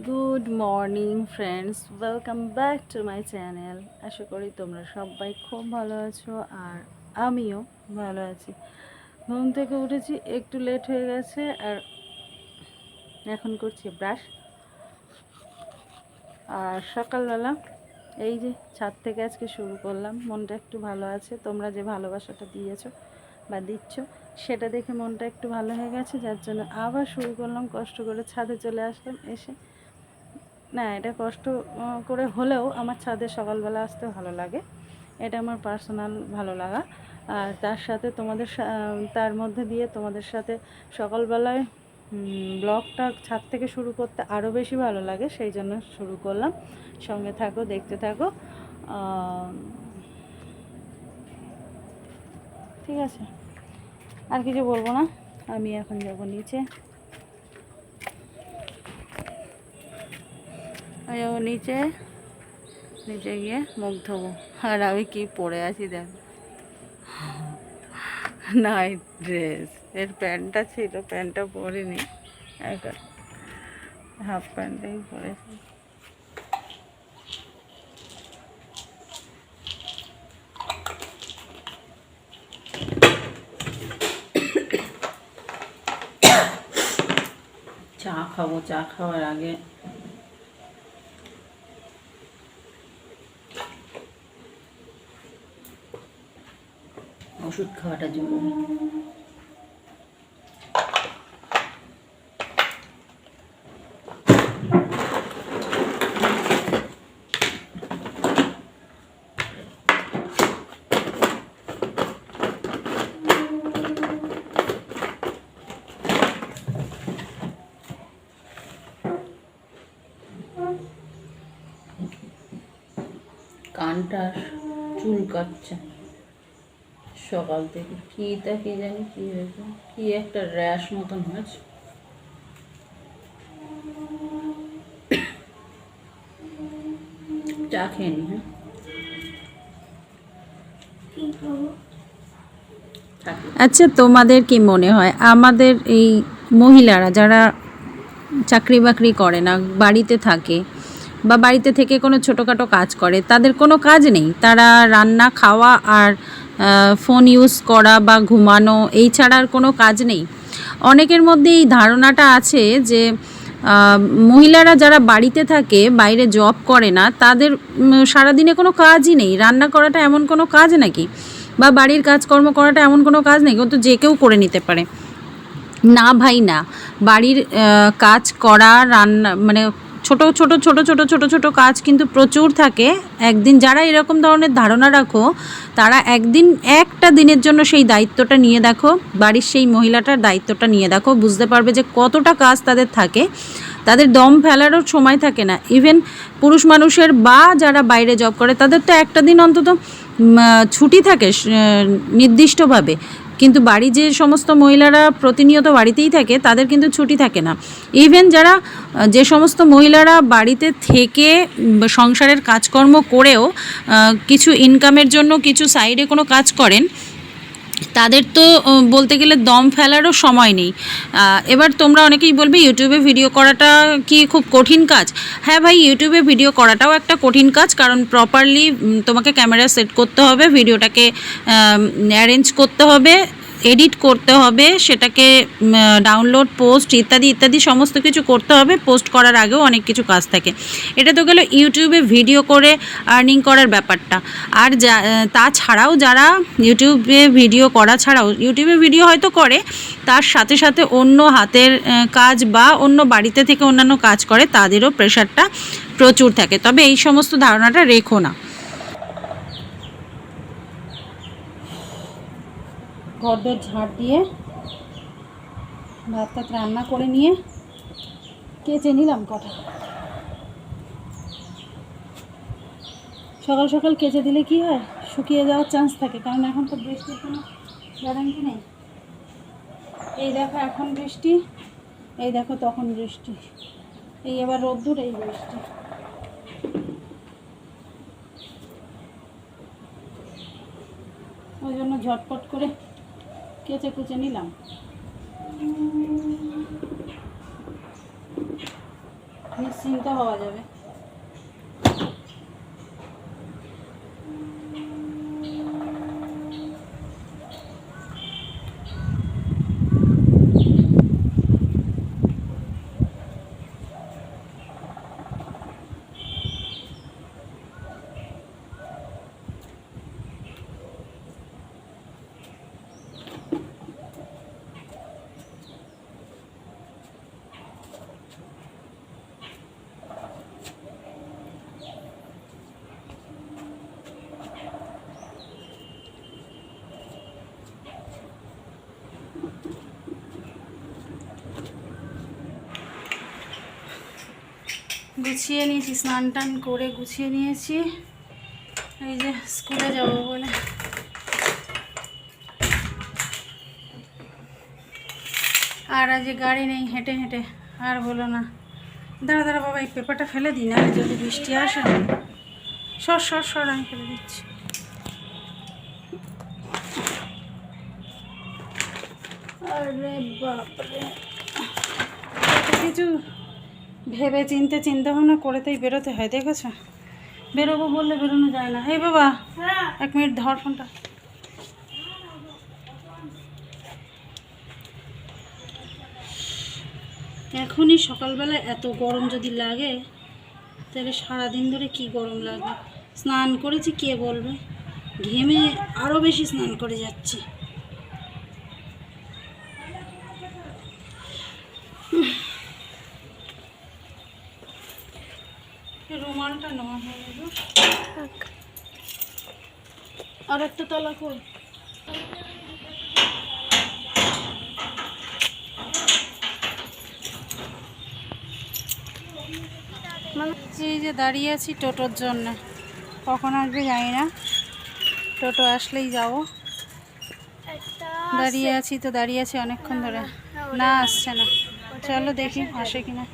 Good morning friends welcome back to my channel আশা করি তোমরা সবাই খুব ভালো আছো আর আমিও ভালো আছি। ঘুম থেকে উঠেছি, একটু লেট হয়ে গেছে আর এখন করছি ব্রাশ আর সকালবেলা এই যে ছাদ থেকে আজকে শুরু করলাম, মনটা একটু ভালো আছে। তোমরা যে ভালোবাসাটা দিয়েছ বা দিচ্ছ, সেটা দেখে মনটা একটু ভালো হয়ে গেছে, যার জন্য আবার শুরু করলাম, কষ্ট করে ছাদে চলে আসলাম, এসে না, এটা কষ্ট করে হলেও আমার ছাদে সকালবেলা আসতে ভালো লাগে। এটা আমার পার্সোনাল ভালো লাগা। আর তার সাথে তোমাদের তার মধ্যে দিয়ে তোমাদের সাথে সকালবেলায় ব্লগটা ছাদ থেকে শুরু করতে আরও বেশি ভালো লাগে, সেই জন্য শুরু করলাম। সঙ্গে থাকো, দেখতে থাকো। ঠিক আছে। আর কিছু বলব না? আমি এখন যাব নিচে। আমি যাব নিচে। নিচে গিয়ে মুখ ধোবো। আর আমি কি পরে আছি দেখ। নাইট ড্রেস এর প্যান্টটা ছিল, প্যান্টটা পরিনি। একটা হাফ প্যান্টটাই পরেছি চা খাব, চা খাওয়ার আগে ওষুধ খাওয়াটা জরুরি। কানটা চুল কাটছে। সকাল থেকে। কি তা জানি কি হয়েছে। কি একটা র্যাশ মতন হয়েছে। চা খেয়ে নি হ্যাঁ? আচ্ছা তোমাদের কি মনে হয়? আমাদের এই মহিলারা যারা চাকরি বাকরি করে না, বাড়িতে থাকে বা বাড়িতে থেকে কোনো ছোটোখাটো কাজ করে, তাদের কোনো কাজ নেই। তারা রান্না, খাওয়া আর ফোন ইউজ করা বা ঘুমানো, এই ছাড়া আর কোনো কাজ নেই। অনেকের মধ্যে এই ধারণাটা আছে যে মহিলারা যারা বাড়িতে থাকে, বাইরে জব করে না, তাদের সারাদিনে কোনো কাজই নেই। রান্না করাটা এমন কোনো কাজ নাকি? বা বাড়ির কাজকর্ম করাটা এমন কোনো কাজ নেই কিন্তু যে কেউ করে নিতে পারে। না ভাই, না। বাড়ির কাজ করা, রান্না মানে ছোট ছোট ছোট ছোট ছোট ছোট কাজ কিন্তু প্রচুর থাকে। একদিন যারা এরকম ধরনের ধারণা রাখো, তারা একদিন, একটা দিনের জন্য সেই দায়িত্বটা নিয়ে দেখো, বাড়ির সেই মহিলাটার দায়িত্বটা নিয়ে দেখো, বুঝতে পারবে যে কতটা কাজ তাদের থাকে। তাদের দম ফেলারও সময় থাকে না। ইভেন পুরুষ মানুষের বা যারা বাইরে জব করে, তাদের তো একটা দিন অন্তত ছুটি থাকে নির্দিষ্টভাবে। কিন্তু বাড়ি যে সমস্ত মহিলারা প্রতিনিয়ত বাড়িতেই থাকে, তাদের কিন্তু ছুটি থাকে না। ইভেন যারা যে সমস্ত মহিলারা বাড়িতে থেকে সংসারের কাজকর্ম করেও কিছু ইনকামের জন্য, কিছু সাইডে কোনো কাজ করেন তাদের তো বলতে গেলে দম ফেলারও সময় নেই। এবার তোমরা অনেকেই বলবে ইউটিউবে ভিডিও করাটা কি খুব কঠিন কাজ? হ্যাঁ ভাই ইউটিউবে ভিডিও করাটাও একটা কঠিন কাজ, কারণ প্রপারলি তোমাকে ক্যামেরা সেট করতে হবে ভিডিওটাকে অ্যারেঞ্জ করতে হবে। এডিট করতে হবে, সেটাকে ডাউনলোড পোস্ট ইত্যাদি ইত্যাদি সমস্ত কিছু করতে হবে পোস্ট করার আগেও অনেক কিছু কাজ থাকে। এটা তো গেল ইউটিউবে ভিডিও করে আর্নিং করার ব্যাপারটা। আর যা তাছাড়াও যারা ইউটিউবে ভিডিও করা ছাড়াও ইউটিউবে ভিডিও হয়তো করে, তার সাথে সাথে অন্য হাতের কাজ বা অন্য বাড়িতে থেকে অন্যান্য কাজ করে, তাদেরও প্রেশারটা প্রচুর থাকে। তবে এই সমস্ত ধারণাটা রেখো না। ঘরদোর ঝাড় দিয়ে ভাত টাত রান্না করে নিয়ে কেচে নিলাম কটা। সকাল সকাল কেচে দিলে কি হয়? শুকিয়ে যাওয়ার চান্স থাকে, কারণ এখন তো বৃষ্টির কোনো গ্যারান্টি নেই। এই দেখো এখন বৃষ্টি, এই দেখো তখন বৃষ্টি, এই এবার রোদ্দুর, এই বৃষ্টি। ওই জন্য ঝটপট করে কেচে কুচে নিলাম। নিশ্চিন্ত হওয়া যাবে। গুছিয়ে নিয়েছি, স্নান টান করে গুছিয়ে নিয়েছি। এই যে স্কুলে যাব বলে। আর আজ গাড়ি নেই, হেঁটে হেঁটে, আর বলো না। দাঁড়া দাঁড়া, বাবা, এই পেপারটা ফেলে দিই না যদি বৃষ্টি আসে সর সর সর, আমি ফেলে দিচ্ছি। আরে বাপরে। কিছু ভেবে চিনতে চিন্তা ভাবনা করেতেই বেরোতে হয়, দেখেছ? বেরোবো বললে বেরোনো যায় না। এই বাবা, এক মিনিট ধর ফোনটা। এখনই সকালবেলা এত গরম যদি লাগে, তাহলে সারাদিন ধরে কি গরম লাগবে? স্নান করেছি, কে বলবে? ঘেমে আরও বেশি স্নান করে যাচ্ছি এই রুমালটা নেওয়া হয়ে গেল আর একটা তলা কই এই যে দাঁড়িয়ে আছি টোটোর জন্য কখন আসবে জানি না। টোটো আসলেই যাব। দাঁড়িয়ে আছি। তো দাঁড়িয়ে আছি অনেকক্ষণ ধরে। না আসছে না। চলো দেখি আসে কিনা।